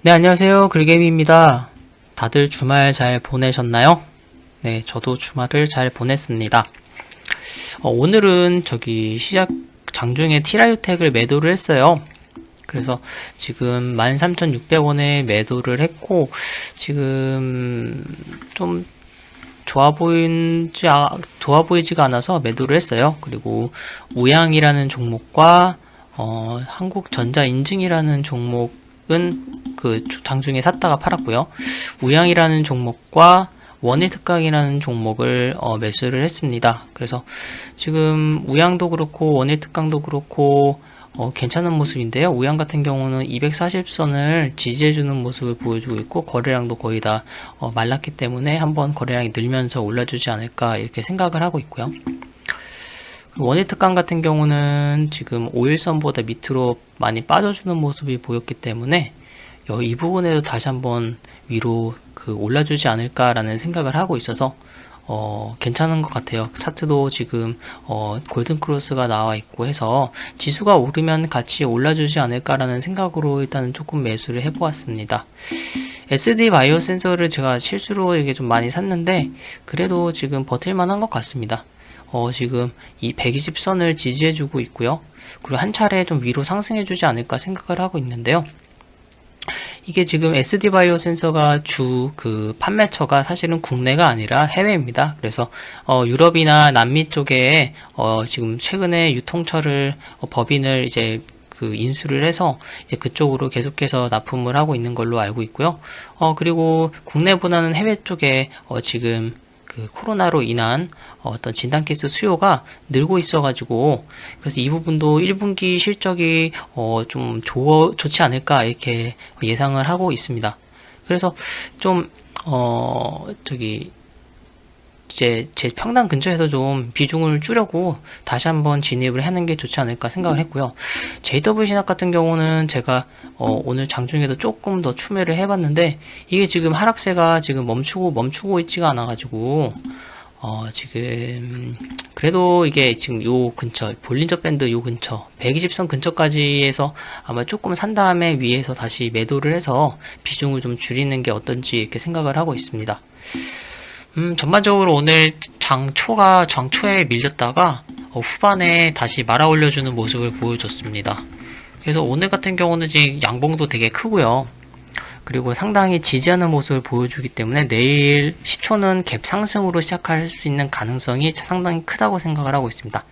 네, 안녕하세요. 글개미입니다. 다들 주말 잘 보내셨나요? 네, 저도 주말을 잘 보냈습니다. 어, 오늘은 저기 시작 장중에 티라유텍을 매도를 했어요. 그래서 지금 13,600원에 매도를 했고, 지금 좀 좋아 보이지, 아, 좋아 보이지가 않아서 매도를 했어요. 그리고 우양이라는 종목과 어, 한국전자인증이라는 종목 은그 장중에 샀다가 팔았고요. 우양이라는 종목과 원일 특강이라는 종목을 어, 매수를 했습니다. 그래서 지금 우양도 그렇고 원일 특강도 그렇고 어, 괜찮은 모습인데요. 우양 같은 경우는 240선을 지지해주는 모습을 보여주고 있고 거래량도 거의 다 어, 말랐기 때문에 한번 거래량이 늘면서 올라주지 않을까 이렇게 생각을 하고 있고요. 원일 특강 같은 경우는 지금 5일선보다 밑으로 많이 빠져주는 모습이 보였기 때문에 여- 이 부분에도 다시 한번 위로 그 올라주지 않을까라는 생각을 하고 있어서 어, 괜찮은 것 같아요. 차트도 지금 어, 골든 크로스가 나와 있고 해서 지수가 오르면 같이 올라주지 않을까라는 생각으로 일단은 조금 매수를 해보았습니다. SD 바이오 센서를 제가 실수로 이게 좀 많이 샀는데 그래도 지금 버틸만한 것 같습니다. 어, 지금 이 120선을 지지해주고 있고요. 그리고 한 차례 좀 위로 상승해주지 않을까 생각을 하고 있는데요. 이게 지금 SD 바이오 센서가 주 그 판매처가 사실은 국내가 아니라 해외입니다. 그래서 어, 유럽이나 남미 쪽에 어, 지금 최근에 유통처를 어, 법인을 이제 그 인수를 해서 이제 그쪽으로 계속해서 납품을 하고 있는 걸로 알고 있고요. 어 그리고 국내보다는 해외 쪽에 어 지금 그 코로나로 인한 어떤 진단키트 수요가 늘고 있어가지고 그래서 이 부분도 1분기 실적이 어 좀 좋지 않을까 이렇게 예상을 하고 있습니다. 그래서 좀 어 저기 이 제 제 평당 근처에서 좀 비중을 줄여고 다시 한번 진입을 하는 게 좋지 않을까 생각을 했고요. JW 신학 같은 경우는 제가 어, 오늘 장중에도 조금 더 추매를 해봤는데 이게 지금 하락세가 지금 멈추고 멈추고 있지가 않아가지고 어, 지금 그래도 이게 지금 요 근처 볼린저 밴드 요 근처 120선 근처까지 해서 아마 조금 산 다음에 위에서 다시 매도를 해서 비중을 좀 줄이는 게 어떤지 이렇게 생각을 하고 있습니다. 음, 전반적으로 오늘 장초가 장초에 밀렸다가 어, 후반에 다시 말아 올려주는 모습을 보여줬습니다. 그래서 오늘 같은 경우는 지금 양봉도 되게 크고요. 그리고 상당히 지지하는 모습을 보여주기 때문에 내일 시초는 갭 상승으로 시작할 수 있는 가능성이 상당히 크다고 생각을 하고 있습니다.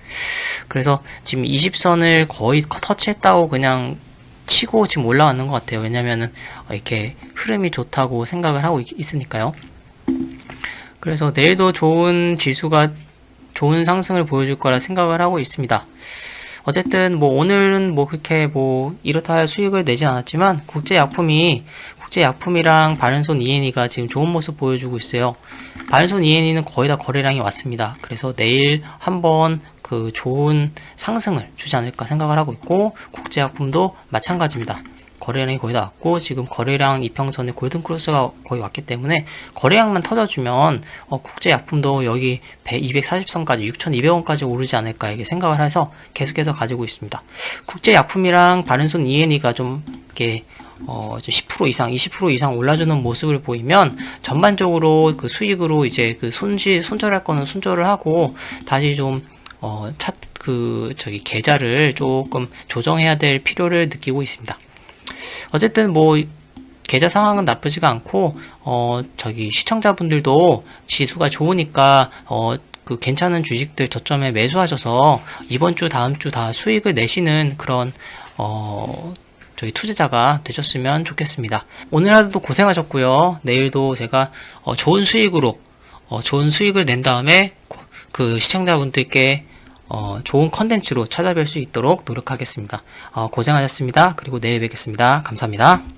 그래서 지금 20선을 거의 터치했다고 그냥 치고 지금 올라왔는 것 같아요. 왜냐면은 이렇게 흐름이 좋다고 생각을 하고 있, 있으니까요. 그래서 내일도 좋은 지수가 좋은 상승을 보여줄 거라 생각을 하고 있습니다. 어쨌든 뭐 오늘은 뭐 그렇게 뭐 이렇다 할 수익을 내지 않았지만 국제 약품이 국제 약품이랑 바른손 이엔이가 지금 좋은 모습 보여주고 있어요. 바른손 이엔이는 거의 다 거래량이 왔습니다. 그래서 내일 한번 그 좋은 상승을 주지 않을까 생각을 하고 있고 국제 약품도 마찬가지입니다. 거래량이 거의 다 왔고 지금 거래량 이평선에 골든 크로스가 거의 왔기 때문에 거래량만 터져주면 어, 국제 약품도 여기 240선까지 6,200원까지 오르지 않을까 이렇게 생각을 해서 계속해서 가지고 있습니다. 국제 약품이랑 바른손 이엔이가 좀 이렇게 어, 이제 10% 이상, 20% 이상 올라주는 모습을 보이면 전반적으로 그 수익으로 이제 그 손실, 손절할 거는 손절을 하고 다시 좀 어, 차, 그, 저기, 계좌를 조금 조정해야 될 필요를 느끼고 있습니다. 어쨌든 뭐 계좌 상황은 나쁘지가 않고 어 저기 시청자분들도 지수가 좋으니까 어 그 괜찮은 주식들 저점에 매수하셔서 이번 주 다음 주 다 수익을 내시는 그런 어 저희 투자자가 되셨으면 좋겠습니다. 오늘 하루도 고생하셨고요. 내일도 제가 어 좋은 수익으로 어 좋은 수익을 낸 다음에 그 시청자분들께 어, 좋은 컨텐츠로 찾아뵐 수 있도록 노력하겠습니다. 어, 고생하셨습니다. 그리고 내일 뵙겠습니다. 감사합니다.